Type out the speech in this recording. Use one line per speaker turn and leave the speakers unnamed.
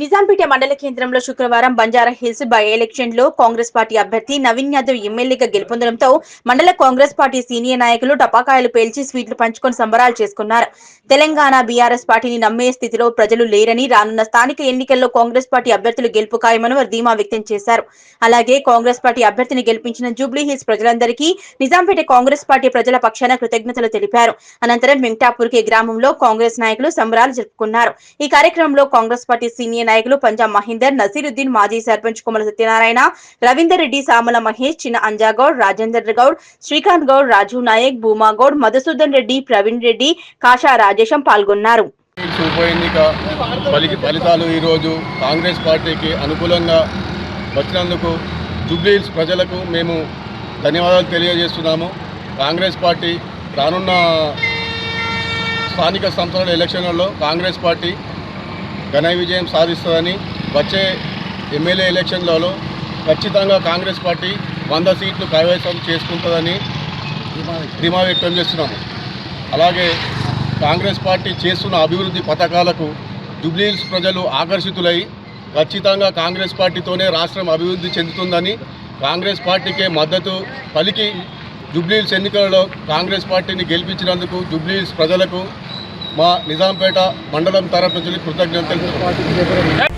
నిజాంపేట మండల కేంద్రంలో శుక్రవారం బంజారా హిల్స్ బై ఎలక్షన్లో కాంగ్రెస్ పార్టీ అభ్యర్థి నవీన్ యాదవ్ ఎమ్మెల్యేగా గెలుపొందడంతో మండల కాంగ్రెస్ పార్టీ సీనియర్ నాయకులు టపాకాయలు పేల్చి స్వీట్లు పంచుకొని సంబరాలు చేసుకున్నారు. తెలంగాణ బీఆర్ఎస్ పార్టీని నమ్మే స్థితిలో ప్రజలు లేరని రానున్న స్థానిక ఎన్నికల్లో కాంగ్రెస్ పార్టీ అభ్యర్థులు గెలుపు ఖాయమని వారు ధీమా వ్యక్తం చేశారు. అలాగే కాంగ్రెస్ పార్టీ అభ్యర్థిని గెలిపించిన జూబ్లీ హిల్స్ ప్రజలందరికీ నిజాంపేట కాంగ్రెస్ పార్టీ ప్రజల పక్షాన కృతజ్ఞతలు తెలిపారు. అనంతరం వెంకటాపూర్కి గ్రామంలో కాంగ్రెస్ నాయకులు సంబరాలు జరుపుకున్నారు. ఈ కార్యక్రమంలో కాంగ్రెస్ పార్టీ సీనియర్ నాయకులు పంజాబ్ మహేందర్ నసీరుద్దీన్ మాజీ సర్పంచ్ కుమల సత్యనారాయణ రవీందర్ రెడ్డి సామల మహేష్ చిన్న అంజాగౌడ్ రాజేందర్ గౌడ్ శ్రీకాంత్ గౌడ్ రాజు నాయక్ భూమా గౌడ్ మధుసూదన్ రెడ్డి ప్రవీణ్ రెడ్డి కాషా రాజేశం పాల్గొన్నారు.
ఉప ఎన్నిక ఫలితాలు ఈరోజు కాంగ్రెస్ పార్టీకి అనుకూలంగా వచ్చినందుకు జూబ్లీహిల్స్ ప్రజలకు మేము ధన్యవాదాలు తెలియజేస్తున్నాము. కాంగ్రెస్ పార్టీ రానున్న స్థానిక సంస్థల ఎలక్షన్లలో కాంగ్రెస్ పార్టీ ఘన విజయం సాధిస్తుందని వచ్చే ఎమ్మెల్యే ఎలక్షన్లలో ఖచ్చితంగా కాంగ్రెస్ పార్టీ వంద సీట్లు కైవసం చేసుకుంటుందని ధీమా వ్యక్తం చేస్తున్నాము. అలాగే కాంగ్రెస్ పార్టీ చేస్తున్న అభివృద్ధి పథకాలకు జూబ్లీహిల్స్ ప్రజలు ఆకర్షితులై ఖచ్చితంగా కాంగ్రెస్ పార్టీతోనే రాష్ట్రం అభివృద్ధి చెందుతుందని కాంగ్రెస్ పార్టీకే మద్దతు పలికి జూబ్లీహిల్స్ ఎన్నికలలో కాంగ్రెస్ పార్టీని గెలిపించినందుకు జూబ్లీహిల్స్ ప్రజలకు మా నిజాంపేట మండలం తరఫు నుంచి కృతజ్ఞతలు